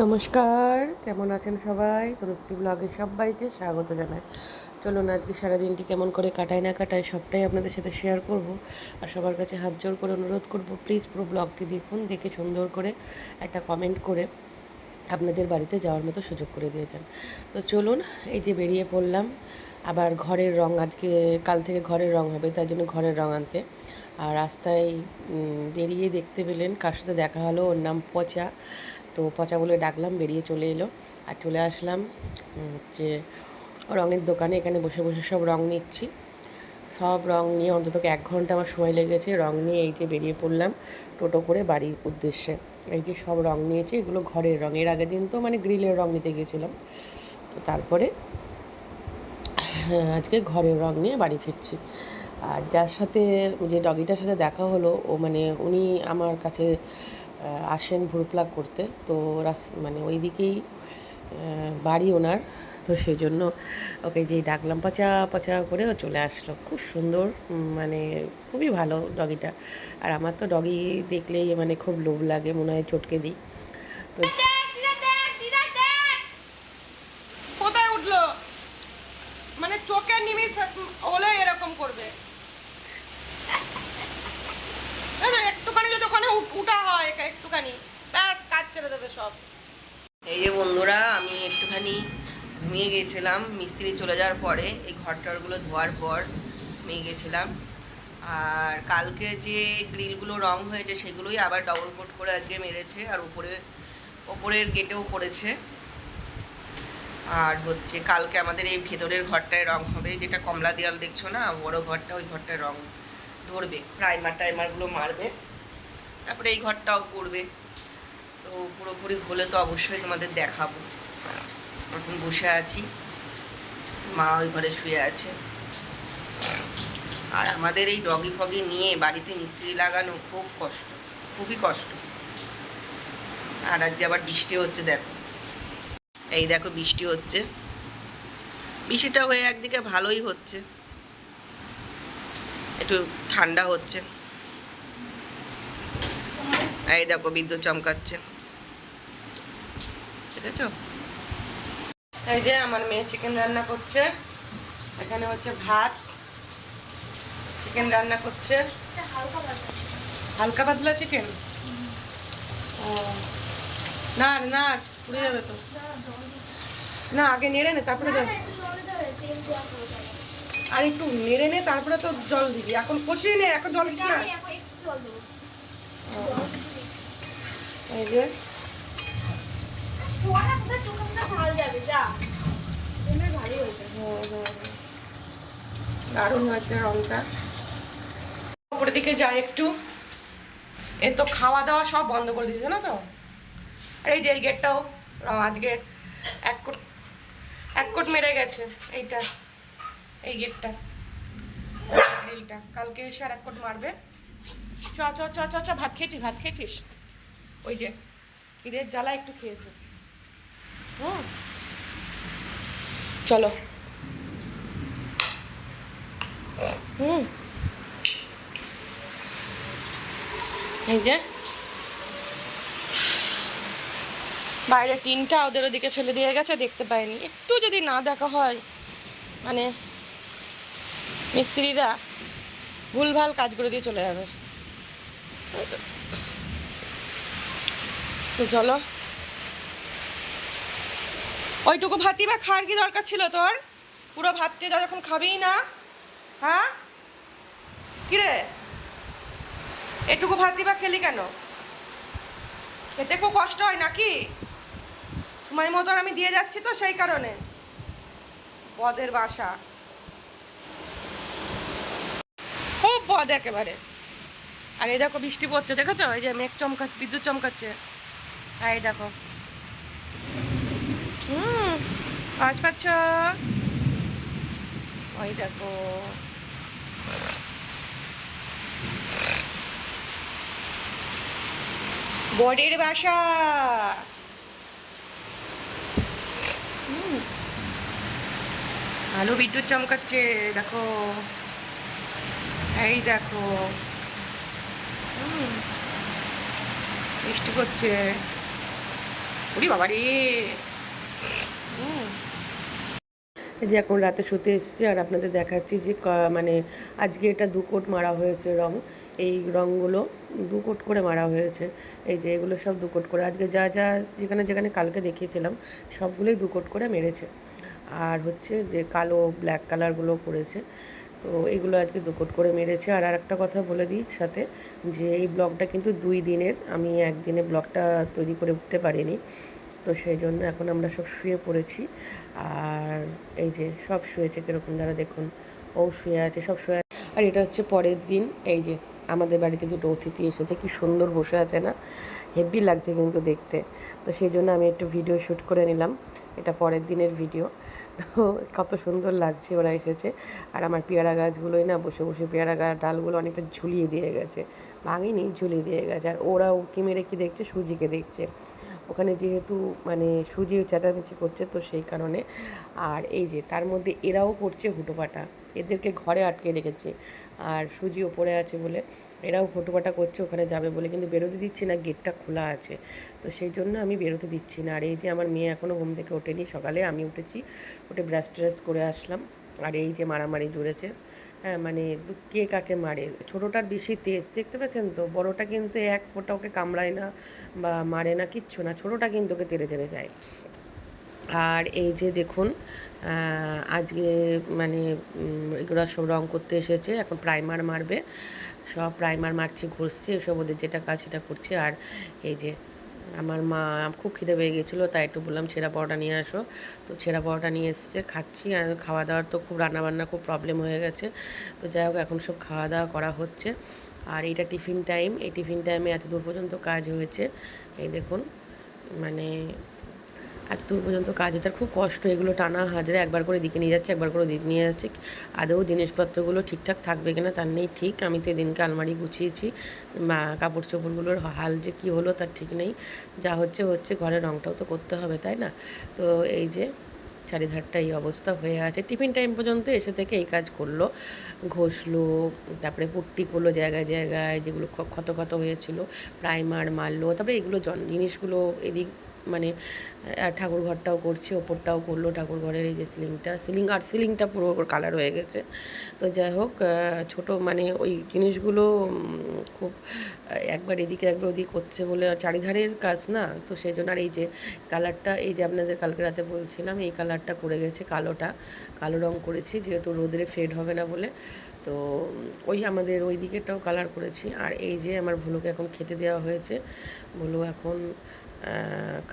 নমস্কার, কেমন আছেন সবাই? তনুশ্রী ব্লগে সবাইকে স্বাগত জানাই। চলুন আজকে সারাদিনটি কেমন করে কাটায় না কাটায় সবটাই আপনাদের সাথে শেয়ার করব আর সবার কাছে হাত জোর করে অনুরোধ করব প্লিজ পুরো ব্লগটি দেখুন, দেখে সুন্দর করে একটা কমেন্ট করে আপনাদের বাড়িতে যাওয়ার মতো সুযোগ করে দিয়ে যান। তো চলুন, এই যে বেরিয়ে পড়লাম। আবার ঘরের রং, আজকে, কাল থেকে ঘরের রং হবে, তার জন্য ঘরের রং আনতে। আর রাস্তায় বেরিয়ে দেখতে পেলেন, কার সাথে দেখা হলো, ওর নাম পচা। তো পচা বলে ডাকলাম বেরিয়ে চলে এলো। আর চলে আসলাম যে রঙের দোকানে। এখানে বসে বসে সব রং নিচ্ছি। সব রং নিয়ে অন্তত এক ঘণ্টা আমার সময় লেগেছে। রং নিয়ে এই যে বেরিয়ে পড়লাম টোটো করে বাড়ির উদ্দেশ্যে। এই যে সব রং নিয়েছি এগুলো ঘরের রং। এর আগের দিন তো মানে গ্রিলের রং নিতে গিয়েছিলাম তো তারপরে হ্যাঁ, আজকে ঘরের রং নিয়ে বাড়ি ফিরছি। আর যার সাথে যে ডগিটার সাথে দেখা হলো ও মানে উনি আমার কাছে আসেন ভুরপ্লাগ করতে। তো মানে ওই দিকেই বাড়ি ওনার। তো সেই জন্য ওকে যেই ডাকলাম, পচা পচা করে ও চলে আসলো। খুব সুন্দর মানে খুবই ভালো ডগিটা। আর আমার তো ডগি দেখলেই মানে খুব লোভ লাগে, মনে হয় চটকে দিই। তো কোথায় উঠল মানে চোখের নিমিষ হলে এরকম করবে না, না, একটুখানি যদি ওখানে উঠ- উঠা হয় একা একটুখানি ব্যাস কাজ ছেড়ে দেবে সব এই যে বন্ধুরা আমি একটুখানি ঘুমিয়ে গেছিলাম মিস্ত্রি চলে যাওয়ার পরে এই ঘরটরগুলো ধোয়ার পর ঘুমিয়ে গেছিলাম আর কালকে যে গ্রিলগুলো রং হয়েছে সেগুলোই আবার ডবল কোট করে আজকে মেরেছে আর উপরে, ওপরের গেটেও করেছে আর হচ্ছে কালকে আমাদের এই ভেতরের ঘরটায় রং হবে, যেটা কমলা দেয়াল দেখছ না? বড় ঘরটা, ওই ঘরটায় রং ধরবে প্রাইমার টাইমারগুলো মারবে। তারপরে এই ঘরটাও করবে। তো পুরোপুরি হলে তো অবশ্যই তোমাদের দেখাবো। এখন বসে আছি। মা ওই ঘরে শুয়ে আছে। আর আমাদের এই ডগি ফগি নিয়ে বাড়িতে মিস্ত্রি লাগানো খুব কষ্ট, খুবই কষ্ট। আর আজকে আবার বৃষ্টি হচ্ছে, দেখো। এই দেখো, বৃষ্টি হচ্ছে। বৃষ্টিটা হয়ে একদিকে ভালোই হচ্ছে। একটু ঠান্ডা হচ্ছে। এই দেখো, বিদ্যুৎ চমকাচ্ছে। ঠিক আছে এই যে আমার মেয়ে চিকেন রান্না করছে। এখানে হচ্ছে ভাত। চিকেন রান্না করছে। হালকা পাতলা চিকেন ও। না না, পুড়ে যাবে তো। না, আগে নেড়ে নে, তারপরে আর একটু নেড়ে নে, তারপরে তো জল দিবি। এখন কষিয়ে নে, এখন জল দিস না। এই যে। দারুণ দিকে একটু। এ তো খাওয়া দাওয়া সব বন্ধ করে দিয়েছে না তো? আর এই যে এই গেটটাও আজকে এক কোট এক কোট মেরে গেছে, এইটা, এই গেটটা, গ্রিলটা। কালকে এসে আর এক কোট মারবে। চ চ চ চ ভাত খেয়েছিস ভাত খেয়েছিস? ওই যে, খিদের জ্বালা একটু খেয়েছে। চলো। হুম। এই যে। বাইরে টিনটা ওদের ওদিকে ফেলে দিয়ে গেছে দেখতে পাইনি। একটু যদি না দেখা হয় মানে মিস্ত্রিরা ভুলভাল কাজ করে দিয়ে চলে যাবে। তো চলো। ওইটুকু ভাতই বা খাওয়ার কি দরকার ছিল তোর? পুরো ভাতটি যখন খাবেই না হ্যাঁ? কিরে? এটুকু ভাতই বা খেলি কেন? খেতে খুব কষ্ট হয় নাকি? সময় মতন আমি দিয়ে যাচ্ছি তো সেই কারণে। বদের বাসা। খুব বদ একেবারে। আর এই দেখো বৃষ্টি পড়ছে, দেখেছ? এই যে মেঘ চমকা বিদ্যুৎ চমকাচ্ছে। আর এই দেখো। হুম আওয়াজ পাচ্ছ? ওই দেখো। বডের বাসা। হুম। ভালো বিদ্যুৎ চমকাচ্ছে দেখো। এই দেখো। বৃষ্টি পড়ছে। উরি বাবা রে হুম এই যে এখন রাতে শুতে এসেছি আর আপনাদের দেখাচ্ছি যে মানে আজকে এটা দু কোট মারা হয়েছে রং। এই রঙগুলো দু কোট করে মারা হয়েছে। এই যে এগুলো সব দু কোট করে। আজকে যা যা যেখানে যেখানে কালকে দেখিয়েছিলাম, সবগুলোই দু কোট করে মেরেছে। আর হচ্ছে যে কালো ব্ল্যাক কালারগুলো করেছে তো এগুলো আজকে দু কোট করে মেরেছে। আর একটা কথা বলে দিই সাথে, যে এই ব্লগটা কিন্তু দুই দিনের। আমি একদিনে ব্লগটা তৈরি করে উঠতে পারিনি। তো সেই জন্য এখন আমরা সব শুয়ে পড়েছি। আর এই যে সব শুয়েছে কীরকম দ্বারা দেখুন, ও শুয়ে আছে, সব শুয়ে। আর এটা হচ্ছে পরের দিন, এই যে আমাদের বাড়িতে দুটো অতিথি এসেছে, কি সুন্দর বসে আছে না? হেভি লাগছে কিন্তু দেখতে। তো সেই জন্য আমি একটু ভিডিও শ্যুট করে নিলাম, এটা পরের দিনের ভিডিও তো কত সুন্দর লাগছে ওরা এসেছে। আর আমার পেয়ারা গাছগুলোই না বসে বসে পেয়ারা গাছ ডালগুলো অনেকটা ঝুলিয়ে দিয়ে গেছে। ভাঙিনি, ঝুলিয়ে দিয়ে গেছে। আর ওরা উকি মেরে কি দেখছে? সুজিকে দেখছে। ওখানে যেহেতু মানে সুজি চেঁচামেচি করছে তো সেই কারণে। আর এই যে তার মধ্যে এরাও করছে হুটোপাটা। এদেরকে ঘরে আটকে রেখেছে। আর সুজি ওপরে আছে বলে এরাও হুটোপাটা করছে, ওখানে যাবে বলে। কিন্তু বেরোতে দিচ্ছি না, গেটটা খোলা আছে। তো সেই জন্য আমি বেরোতে দিচ্ছি না। আর এই যে আমার মেয়ে এখনও ঘুম থেকে ওঠেনি, সকালে আমি উঠেছি, উঠে ব্রাশ ট্রাশ করে আসলাম। আর এই যে মারামারি জুড়েছে হ্যাঁ মানে কে কাকে মারে? ছোটোটার বেশি তেজ, দেখতে পাচ্ছেন তো? বড়টা কিন্তু এক ফোঁটা ওকে কামড়ায় না বা মারে না, কিচ্ছু না। ছোটোটা কিন্তু ওকে তেড়ে তেড়ে যায়। আর এই যে দেখুন আজকে মানে এগুলো সব রং করতে এসেছে। এখন প্রাইমার মারবে। সব প্রাইমার মারছে, ঘষছে, এসব ওদের যেটা কাজ সেটা করছে। আর এই যে আমার মা, খুব খিদে পেয়ে গেছিল, তাই একটু বললাম, ছেঁড়া পরোটা নিয়ে আসো। তো ছেঁড়া পরোটা নিয়ে এসছে, খাচ্ছি, আর খাওয়া দাওয়ার তো খুব রান্নাবান্না খুব প্রবলেম হয়ে গেছে। তো যাই হোক, এখন সব খাওয়া দাওয়া করা হচ্ছে। আর এটা টিফিন টাইম এই টিফিন টাইমে এত দূর পর্যন্ত কাজ হয়েছে। এই দেখুন মানে আজ দূর পর্যন্ত কাজ। হচ্ছে আর খুব কষ্ট। এগুলো টানা হাজরে একবার করে দিকে নিয়ে যাচ্ছে, একবার করে দিকে নিয়ে যাচ্ছে। আদৌ জিনিসপত্রগুলো ঠিকঠাক থাকবে কিনা তার নেই ঠিক। আমি তো এদিনকে আলমারি গুছিয়েছি। কাপড় চোপড়গুলোর হাল যে কী হলো তার ঠিক নেই। যা হচ্ছে হচ্ছে। ঘরের রঙটাও তো করতে হবে, তাই না? তো এই যে চারিধারটা এই অবস্থা হয়ে আছে। টিফিন টাইম পর্যন্ত এসে থেকে এই কাজ করল। ঘষলো, তারপরে পুট্টি করল জায়গায় জায়গায়, যেগুলো ক্ষত ক্ষত হয়েছিল। প্রাইমার মারলো, তারপরে এগুলো জন- জিনিসগুলো এদিক মানে ঠাকুর ঘরটাও করছে, ওপরটাও করল ঠাকুর ঘরের এই যে সিলিংটা। সিলিং আর সিলিংটা পুরো কালার হয়ে গেছে। তো যাই হোক ছোট মানে ওই জিনিসগুলো খুব একবার এদিকে একবার ওদিক করছে বলে চারিধারের কাজ না। তো সেই জন্য আর এই যে কালারটা এই যে আপনাদের কালকে রাতে বলছিলাম, এই কালারটা করে গেছে কালোটা। কালো রং করেছি, যেহেতু রোদরে ফেড হবে না বলে। তো ওই আমাদের ওই দিকেটাও কালার করেছি। আর এই যে আমার ভুলুকে এখন খেতে দেওয়া হয়েছে, ভুলু এখন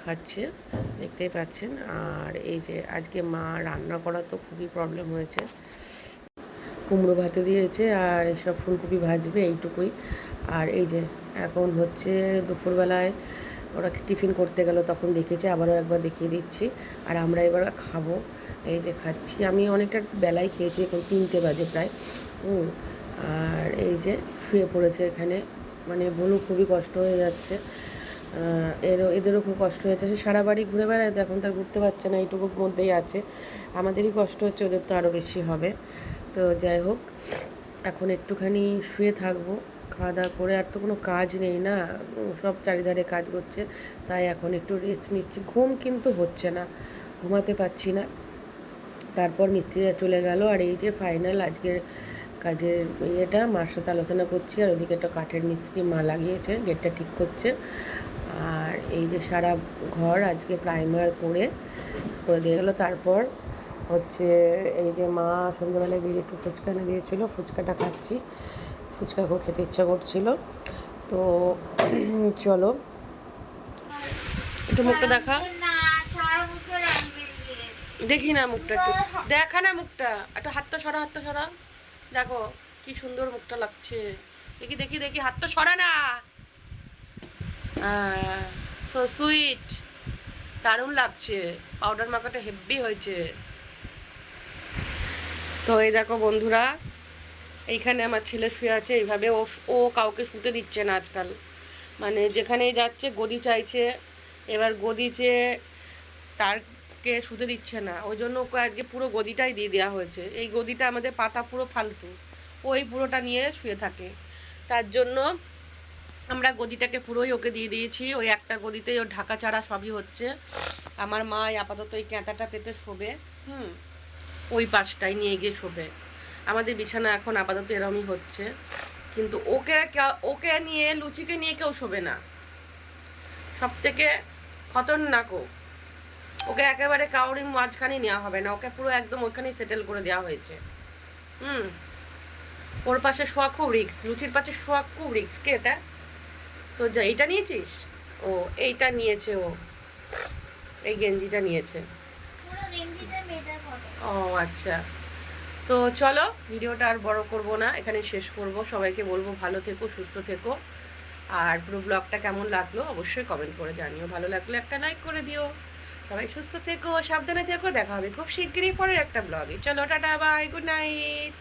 খাচ্ছে দেখতেই পাচ্ছেন। আর এই যে আজকে মা রান্না করা তো খুবই প্রবলেম হয়েছে। কুমড়ো ভাতে দিয়েছে আর এসব ফুলকপি ভাজবে এইটুকুই। আর এই যে এখন হচ্ছে দুপুরবেলায় ওরা টিফিন করতে গেল তখন দেখেছে আবারও একবার দেখিয়ে দিচ্ছি। আর আমরা এবার খাব। এই যে খাচ্ছি। আমি অনেকটা বেলায় খেয়েছি এখন তিনটে বাজে প্রায়। হুম, আর এই যে শুয়ে পড়েছে এখানে। মানে বলু খুবই কষ্ট হয়ে যাচ্ছে। এরও, এদেরও খুব কষ্ট হয়েছে। সে সারা বাড়ি ঘুরে বেড়ায় তো এখন তার ঘুরতে পারছে না, এইটুকুর মধ্যেই আছে। আমাদেরই কষ্ট হচ্ছে, ওদের তো আরও বেশি হবে। তো যাই হোক, এখন একটুখানি শুয়ে থাকব, খাওয়া দাওয়া করে। আর তো কোনো কাজ নেই না, সব চারিধারে কাজ করছে, তাই এখন একটু রেস্ট নিচ্ছি। ঘুম কিন্তু হচ্ছে না, ঘুমাতে পারছি না। তারপর মিস্ত্রিরা চলে গেল, আর এই যে ফাইনাল আজকের কাজের ইয়েটা, মার সাথে আলোচনা করছি। আর ওদিকে একটা কাঠের মিস্ত্রি মা লাগিয়েছে, গেটটা ঠিক করছে। আর এই যে সারা ঘর আজকে প্রাইমার করে করে দিয়ে গেলো। তারপর হচ্ছে এই যে মা সন্ধ্যাবেলায় বেরিয়ে একটু ফুচকা এনে দিয়েছিলো। ফুচকাটা খাচ্ছি। ফুচকা খুব খেতে ইচ্ছা করছিল। তো চলো। একটু মুখটা দেখা। দেখি না মুখটা একটু। দেখা না মুখটা। একটা হাতটা সরা হাতটা সরা। দেখো, কি সুন্দর মুখটা লাগছে। দেখি দেখি দেখি, হাতটা সরা না। সো সুইট দারুণ লাগছে। পাউডার মাখাটা হেভি হয়েছে। তো এই দেখো বন্ধুরা, এইখানে আমার ছেলে শুয়ে আছে, এইভাবে ও ও কাউকে শুতে দিচ্ছে না আজকাল। মানে যেখানেই যাচ্ছে, গদি চাইছে, এবার গদি চেয়ে তারকে শুতে দিচ্ছে না। ওই জন্য ওকে আজকে পুরো গদিটাই দিয়ে দেওয়া হয়েছে। এই গদিটা আমাদের পাতা পুরো ফালতু। ওই পুরোটা নিয়ে শুয়ে থাকে। তার জন্য আমরা গদিটাকে পুরোই ওকে দিয়ে দিয়েছি। ওই একটা গদিতেই ওর ঢাকা চাড়া সবই হচ্ছে। আমার মা আপাতত ওই ক্যাঁতাটা পেতে শোবে। হুম, ওই পাশটায় নিয়ে গিয়ে শোবে। আমাদের বিছানা এখন আপাতত এরমই হচ্ছে। কিন্তু ওকে ওকে নিয়ে, লুচিকে নিয়ে কেউ শোবে না। সব থেকে খতরনাক ও। ওকে একেবারে কাউরি মাঝখানে নেওয়া হবে না। ওকে পুরো একদম ওইখানেই সেটেল করে দেওয়া হয়েছে। হুম, ওর পাশে শোয়া খুব রিক্স লুচির পাশে শোয়া খুব রিক্স কে এটা? তো যা এইটা নিয়েছিস? ও এইটা নিয়েছে ও। এই গেঞ্জিটা নিয়েছে। ও আচ্ছা। তো চলো ভিডিওটা আর বড় করব না এখানে শেষ করব। সবাইকে বলব ভালো থেকো সুস্থ থেকো। আর পুরো ব্লগটা কেমন লাগল অবশ্যই কমেন্ট করে জানিও। ভালো লাগলে একটা লাইক করে দিও। সবাই সুস্থ থেকো সাবধানে থেকো। দেখা হবে খুব শিগগিরই পরের একটা ব্লগে চলো টাটা বাই গুড নাইট